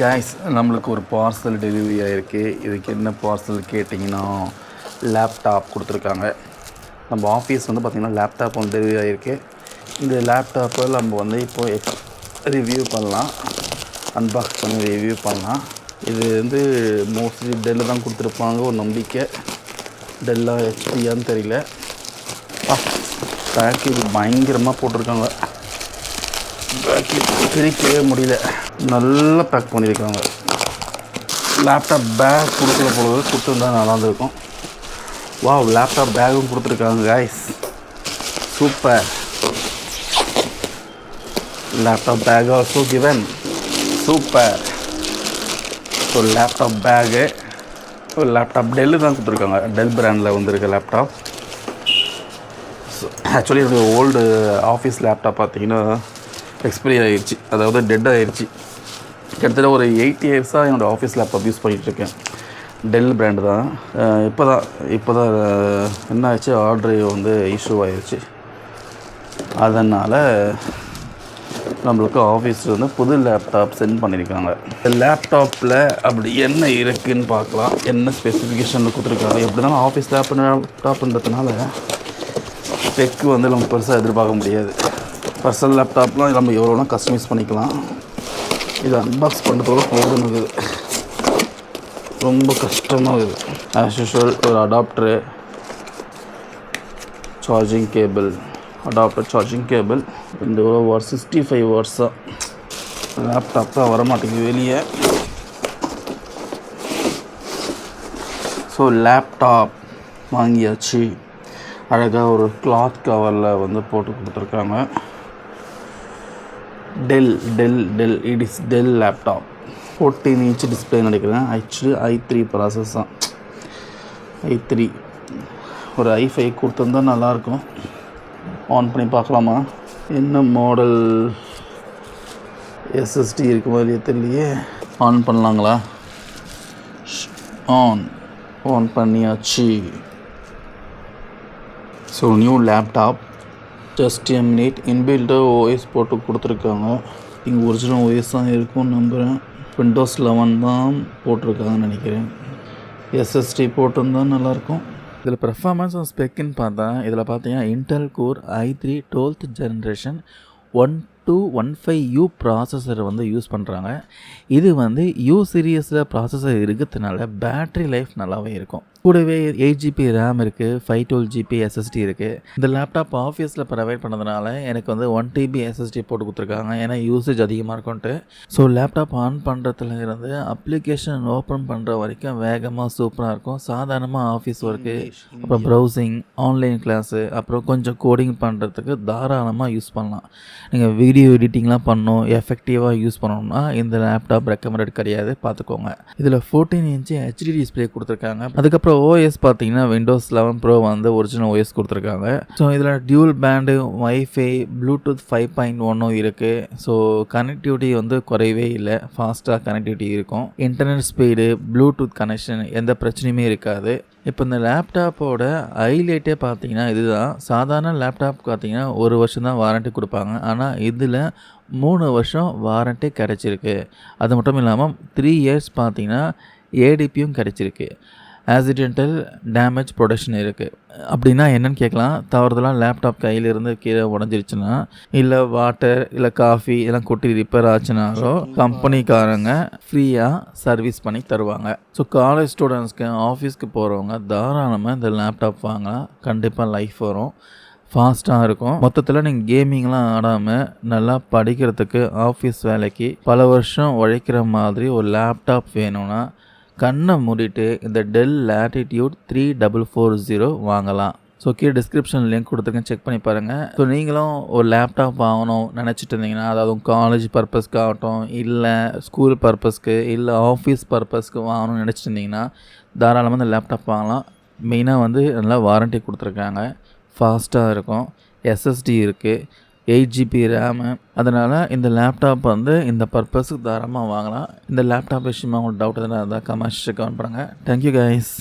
Guys நம்மளுக்கு ஒரு parcel delivery ஆகிருக்கு இதுக்கு என்ன பார்சல் கேட்டிங்கன்னா லேப்டாப் கொடுத்துருக்காங்க. நம்ம ஆஃபீஸ் வந்து பார்த்திங்கன்னா லேப்டாப் வந்து டெலிவரி ஆகிருக்கு இந்த லேப்டாப்பை நம்ம வந்து இப்போ எக்ஸ் ரிவ்யூ பண்ணலாம். அன்பாக்ஸ் பண்ணி ரிவ்யூ பண்ணலாம். இது வந்து மோஸ்ட்லி டெல்லு தான் கொடுத்துருப்பாங்க ஒரு நம்பிக்கை. டெல்லாக ஹெச்பியான்னு தெரியல. பேக்கேஜ் பயங்கரமாக போட்டிருக்காங்க. பேக்கேஜ் பிரிக்கவே முடியல. நல்லா பேக் பண்ணியிருக்காங்க. லேப்டாப் பேக் கொடுக்கல போகிறது கொடுத்துருந்தா நல்லா இருந்திருக்கும். வாவ் லேப்டாப் பேக்கும் கொடுத்துருக்காங்க guys super laptop bag also given super so laptop bag ஒரு லேப்டாப் டெல்லு தான் கொடுத்துருக்காங்க. டெல் பிராண்டில் வந்திருக்க லேப்டாப் ஆக்சுவலி என்னுடைய ஓல்டு ஆஃபீஸ் லேப்டாப் பார்த்தீங்கன்னா எக்ஸ்பைரி ஆகிடுச்சு அதாவது டெட் ஆகிடுச்சு கிட்டத்தட்ட ஒரு எயிட் இயர்ஸாக என்னோடய ஆஃபீஸ் லேப்டாப் யூஸ் பண்ணிகிட்ருக்கேன் டெல் பிராண்டு தான். இப்போ தான் இப்போ தான் என்ன ஆச்சு? ஆர்டர் வந்து இஷ்யூ ஆகிடுச்சு அதனால் நம்மளுக்கு ஆஃபீஸில் வந்து புது லேப்டாப் சென்ட் பண்ணியிருக்காங்க இந்த லேப்டாப்பில் அப்படி என்ன இருக்குதுன்னு பார்க்கலாம். என்ன ஸ்பெசிஃபிகேஷன் கொடுத்துருக்காங்க. எப்படி இருந்தாலும் ஆஃபீஸ் லேப் லேப்டாப்ன்றதுனால ஸ்பெக் வந்து நம்ம பெருசாக எதிர்பார்க்க முடியாது. பர்சனல் லேப்டாப்லாம் நம்ம எவ்வளோனா கஸ்டமைஸ் பண்ணிக்கலாம். இது அன்பாக்ஸ் பண்ணுறதோட போதும் ரொம்ப கஷ்டமாக இருக்குது ஆஸ் யூஷுவல் ஒரு adapter charging cable adapter charging cable இந்த ஒரு சிக்ஸ்டி ஃபைவ் வாட்ஸாக லேப்டாப் தான் வரமாட்டேங்குது வெளியே. ஸோ லேப்டாப் வாங்கியாச்சு. அழகாக ஒரு கிளாத் கவரில் வந்து போட்டு கொடுத்துருக்காங்க. Dell Dell Dell it is Dell laptop fourteen inch display நினைக்கிறேன் ஆக்சுவலி ஐ த்ரீ ப்ராசஸ் தான் ஐ த்ரீ ஒரு ஐ ஃபைவ் கொடுத்துருந்தா நல்லாயிருக்கும். ஆன் பண்ணி பார்க்கலாமா? என்ன மாடல் எஸ்எஸ்டி இருக்குமா இல்லையா தெரியலையே. ஆன் பண்ணலாங்களா? ஆன் ஆன் பண்ணியாச்சு. ஸோ நியூ லேப்டாப் ஜஸ்ட் எம் நீட் இன்பில்டாக ஓஎஸ் போட்டு கொடுத்துருக்காங்க. இங்கே ஒரிஜினல் ஓஎஸ் தான் இருக்கும்னு நம்புகிறேன் விண்டோஸ் லெவன் தான் போட்டிருக்காங்கன்னு நினைக்கிறேன். எஸ்எஸ்டி போட்டிருந்தா நல்லாயிருக்கும். இதில் பெர்ஃபார்மன்ஸ் ஸ்பெக்குன்னு பார்த்தா இதில் பார்த்தீங்கன்னா Intel Core i three twelfth generation one two one five U processor வந்து யூஸ் பண்ணுறாங்க இது வந்து யூ சீரியஸில் ப்ராசஸர் இருக்கிறதுனால பேட்ரி லைஃப் நல்லாவே இருக்கும். கூடவே எயிட் ஜிபி ரேம் இருக்குது ஃபைவ் டுவெல் ஜிபி எஸ்எஸ்டி இருக்குது இந்த லேப்டாப் ஆஃபீஸில் ப்ரொவைட் பண்ணதுனால எனக்கு வந்து ஒன் டிபி எஸ்எஸ்டி போட்டு கொடுத்துருக்காங்க. ஏன்னா யூசேஜ் அதிகமாக இருக்கும்ட்டு ஸோ லேப்டாப் ஆன் பண்ணுறதுல இருந்து அப்ளிகேஷன் ஓப்பன் பண்ணுற வரைக்கும் வேகமாக சூப்பராக இருக்கும். சாதாரணமாக ஆஃபீஸ் ஒர்க்கு அப்புறம் ப்ரௌசிங் ஆன்லைன் கிளாஸு அப்புறம் கொஞ்சம் கோடிங் பண்ணுறதுக்கு தாராளமாக யூஸ் பண்ணலாம். நீங்கள் வீடியோ எடிட்டிங்லாம் பண்ணணும் எஃபெக்டிவாக யூஸ் பண்ணணும்னா இந்த லேப்டாப் ரெக்கமெண்டட் கிடையாது. பார்த்துக்கோங்க. இதில் ஃபோர்டீன் இன்ச்சு ஹெச்டி டிஸ்பிளே கொடுத்துருக்காங்க. அதுக்கப்புறம் ஓஎஸ் பார்த்தீங்கன்னா விண்டோஸ் லெவன் ப்ரோ வந்து ஒரிஜினல் ஓஎஸ் கொடுத்துருக்காங்க. ஸோ இதில் dual band WiFi Bluetooth five point ஒன்றும் இருக்குது ஸோ கனெக்டிவிட்டி வந்து குறையவே இல்லை. ஃபாஸ்ட்டாக கனெக்டிவிட்டி இருக்கும். இன்டர்நெட் ஸ்பீடு ப்ளூடூத் கனெக்ஷன் எந்த பிரச்சனையுமே இருக்காது. இப்போ இந்த லேப்டாப்போட ஹைலைட்டே பார்த்தீங்கன்னா இதுதான். சாதாரண லேப்டாப் பார்த்தீங்கன்னா ஒரு வருஷம் தான் வாரண்ட்டி கொடுப்பாங்க. ஆனால் இதில் மூணு வருஷம் வாரண்ட்டி கிடச்சிருக்கு. அது மட்டும் இல்லாமல் த்ரீ இயர்ஸ் பார்த்தீங்கன்னா ஏடிபியும் கிடச்சிருக்கு. ஆக்சிடென்டல் டேமேஜ் ப்ரொடக்ஷன் இருக்குது அப்படின்னா என்னென்னு கேட்கலாம். தவறுதலாக லேப்டாப் கையிலிருந்து கீழே உடஞ்சிருச்சுன்னா இல்லை வாட்டர் இல்லை காஃபி இதெல்லாம் கொட்டி ரிப்பேர் ஆச்சுனாலோ கம்பெனிக்காரங்க ஃப்ரீயாக சர்வீஸ் பண்ணி தருவாங்க. ஸோ காலேஜ் ஸ்டூடெண்ட்ஸ்க்கு ஆஃபீஸ்க்கு போகிறவங்க தாராளமாக இந்த லேப்டாப் வாங்கலாம் கண்டிப்பாக லைஃப் வரும். ஃபாஸ்ட்டாக இருக்கும். மொத்தத்தில் நீங்கள் கேமிங்லாம் ஆடாமல் நல்லா படிக்கிறதுக்கு ஆஃபீஸ் வேலைக்கு பல வருஷம் உழைக்கிற மாதிரி ஒரு லேப்டாப் வேணும்னா கண்ணை மூடிட்டு இந்த Dell Latitude three double four zero வாங்கலாம். ஸோ கீழே டிஸ்கிரிப்ஷன் லிங்க் கொடுத்துருக்கேன். செக் பண்ணி பாருங்கள் ஸோ நீங்களும் ஒரு லேப்டாப் வாங்கணும் நினச்சிட்டு இருந்தீங்கன்னா அதாவது காலேஜ் பர்பஸ்க்கு ஆகட்டும் இல்லை ஸ்கூல் பர்பஸ்க்கு இல்லை ஆஃபீஸ் பர்பஸ்க்கு வாங்கணும்னு நினச்சிட்டு இருந்தீங்கன்னா தாராளமாக இந்த லேப்டாப் வாங்கலாம். மெயினாக வந்து நல்லா வாரண்ட்டி கொடுத்துருக்காங்க. ஃபாஸ்ட்டாக இருக்கும். எஸ்எஸ்டி இருக்குது எயிட் ஜிபி ரேமு அதனால் இந்த லேப்டாப் வந்து இந்த பர்பஸுக்கு தாராளமாக வாங்கலாம். இந்த லேப்டாப் விஷயமா உங்களுக்கு டவுட் எதுனா இருந்தால் கமெண்ட்ஸ் கமெண்ட் பண்ணுங்கள் தேங்க்யூ கைஸ்